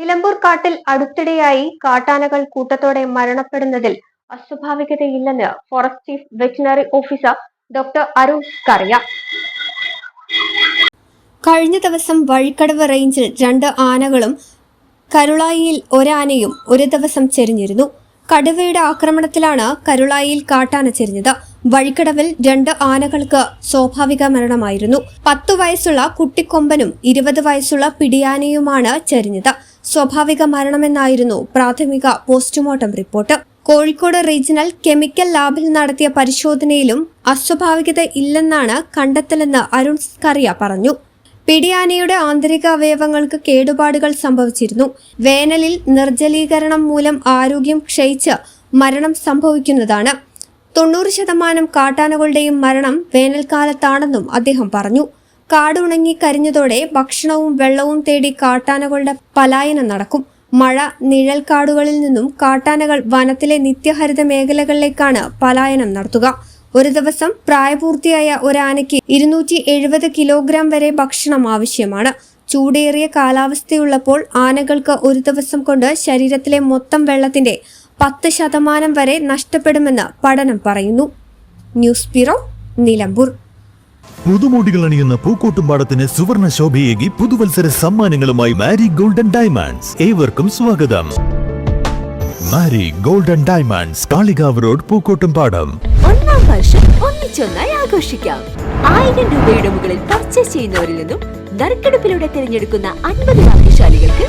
Nilambur കാട്ടിൽ അടുത്തിടെയായി കാട്ടാനകൾ കൂട്ടത്തോടെ മരണപ്പെടുന്നതിൽ അസ്വാഭാവികതയില്ലെന്ന് forest chief veterinary officer doctor Arun Kariya. കഴിഞ്ഞ ദിവസം വഴിക്കടവ് റേഞ്ചിൽ രണ്ട് ആനകളും കരുളായിയിൽ ഒരാനയും ഒരു ദിവസം ചെരിഞ്ഞിരുന്നു. കടുവയുടെ ആക്രമണത്തിലാണ് കരുളായിൽ കാട്ടാന ചെരിഞ്ഞത് വഴിക്കടവിൽ രണ്ട് ആനകൾക്ക് സ്വാഭാവിക മരണമായിരുന്നു. പത്തു വയസ്സുള്ള കുട്ടിക്കൊമ്പനും ഇരുപത് വയസ്സുള്ള പിടിയാനയുമാണ് ചെരിഞ്ഞത്. സ്വാഭാവിക മരണമെന്നായിരുന്നു പ്രാഥമിക postmortem report. Kozhikode regional chemical ലാബിൽ നടത്തിയ പരിശോധനയിലും അസ്വാഭാവികത ഇല്ലെന്നാണ് കണ്ടെത്തലെന്ന് അരുൺ സ്കറിയ പറഞ്ഞു. പിടിയാനയുടെ ആന്തരിക അവയവങ്ങൾക്ക് കേടുപാടുകൾ സംഭവിച്ചിരുന്നു. വേനലിൽ നിർജലീകരണം മൂലം ആരോഗ്യം ക്ഷയിച്ച് മരണം സംഭവിക്കുന്നതാണ്. തൊണ്ണൂറ് ശതമാനം കാട്ടാനകളുടെയും മരണം വേനൽക്കാലത്താണെന്നും അദ്ദേഹം പറഞ്ഞു. കാടുണങ്ങി കരിഞ്ഞതോടെ ഭക്ഷണവും വെള്ളവും തേടി കാട്ടാനകളുടെ പലായനം നടക്കും. മഴ നിഴൽ കാടുകളിൽ നിന്നും കാട്ടാനകൾ വനത്തിലെ നിത്യഹരിത മേഖലകളിലേക്കാണ് പലായനം നടത്തുക. ഒരു ദിവസം പ്രായപൂർത്തിയായ ഒരാനയ്ക്ക് ഇരുന്നൂറ്റി എഴുപത് കിലോഗ്രാം വരെ ഭക്ഷണം ആവശ്യമാണ്. ചൂടേറിയ കാലാവസ്ഥയുള്ളപ്പോൾ ആനകൾക്ക് ഒരു ദിവസം കൊണ്ട് ശരീരത്തിലെ മൊത്തം വെള്ളത്തിന്റെ പത്ത് ശതമാനം വരെ നഷ്ടപ്പെടുമെന്ന് പഠനം പറയുന്നു. News bureau Nilambur. പുതുമോടികൾ അണിയുന്ന പൂക്കോട്ടുംപാടത്തിന് സുവർണ ശോഭയേകി പുതുവത്സര സമ്മാനങ്ങളുമായി മാരി ഗോൾഡൻ ഡയമണ്ട്സ്. ഏവർക്കും സ്വാഗതം. Mari golden diamonds Kalikavu road Pookkottumpadam ഒന്നാം വർഷം ഒന്നിച്ചൊന്നായി ആഘോഷിക്കാം. ആയിരം രൂപയുടെ മുകളിൽ പർച്ചേസ് ചെയ്യുന്നവരിൽ നിന്നും നറുക്കെടുപ്പിലൂടെ തിരഞ്ഞെടുക്കുന്ന അൻപത് ഭാഗ്യശാലികൾക്ക്